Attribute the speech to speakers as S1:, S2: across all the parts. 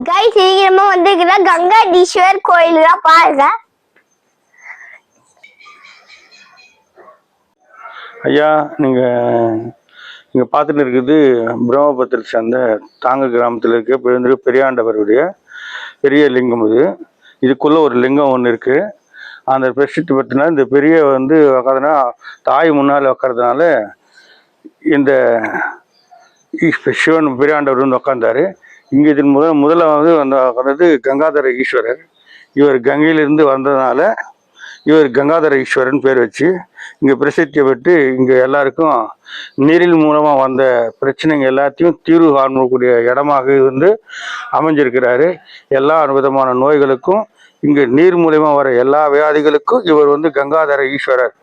S1: கை சீக்கிரமா வந்துருக்குற கங்காடீஸ்வர் கோயில் தான் பாருங்க
S2: ஐயா நீங்கள் இங்கே பார்த்துட்டு இருக்குது பிரம்மபுத்திர சேர்ந்த தாங்க கிராமத்தில் இருக்க பெருந்திரு பெரியாண்டவருடைய பெரிய லிங்கம் இது. இதுக்குள்ளே ஒரு லிங்கம் ஒன்று இருக்குது அந்த பிரசித்தி பற்றினா இந்த பெரிய வந்து உக்காதுனா தாய் முன்னால் உக்காறதுனால இந்த சிவன் பெரியாண்டவர் வந்து உக்காந்தாரு. இங்கே இதன் முதல் முதல்ல வந்து வந்தது கங்காதர ஈஸ்வரர். இவர் கங்கையிலிருந்து வந்ததுனால இவர் கங்காதர ஈஸ்வரன் பேர் வச்சு இங்கே பிரசித்தி பெற்று இங்கே எல்லாருக்கும் நீரில் மூலமாக வந்த பிரச்சனைங்க எல்லாத்தையும் தீர்வு காணக்கூடிய இடமாக இருந்து அமைஞ்சிருக்கிறாரு. எல்லா விதமான நோய்களுக்கும் இங்கே நீர் மூலியமாக வர எல்லா வியாதிகளுக்கும் இவர் வந்து கங்காதர ஈஸ்வரர்.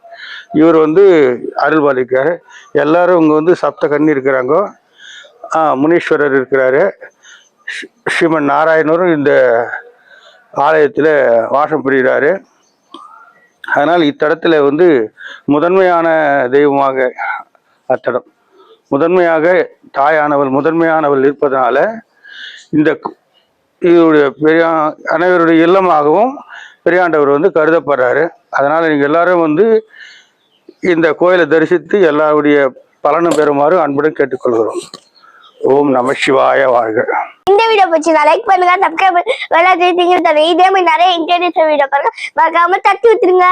S2: இவர் வந்து அருள்பாலிக்காரு எல்லாரும் இங்கே வந்து சப்த கண்ணி இருக்கிறாங்க. முனீஸ்வரர் இருக்கிறாரு. ஸ்ரீமன் நாராயணரும் இந்த ஆலயத்தில் வாசம் புரிகிறாரு. அதனால் இத்தடத்தில் வந்து முதன்மையான தெய்வமாக அத்தடம் முதன்மையாக தாயானவள் முதன்மையானவள் இருப்பதனால இந்த இதனுடைய பெரியா அனைவருடைய இல்லமாகவும் பெரியாண்டவர் வந்து கருதப்படுறாரு. அதனால் நீங்கள் எல்லாரும் வந்து இந்த கோயிலை தரிசித்து எல்லாருடைய பலனும் பெறுமாறு அன்புடன் கேட்டுக்கொள்கிறோம். ஓம் நம சிவாய வாழ்க.
S1: இந்த வீடியோ பிடிச்சிருந்தா லைக் பண்ணுங்க சப்ஸ்கிரைப் வெள்ளை இதே மாதிரி நிறைய இன்டர்நெட் வீடியோ பாருங்க. மறக்காம தட்டி விட்டுருங்க.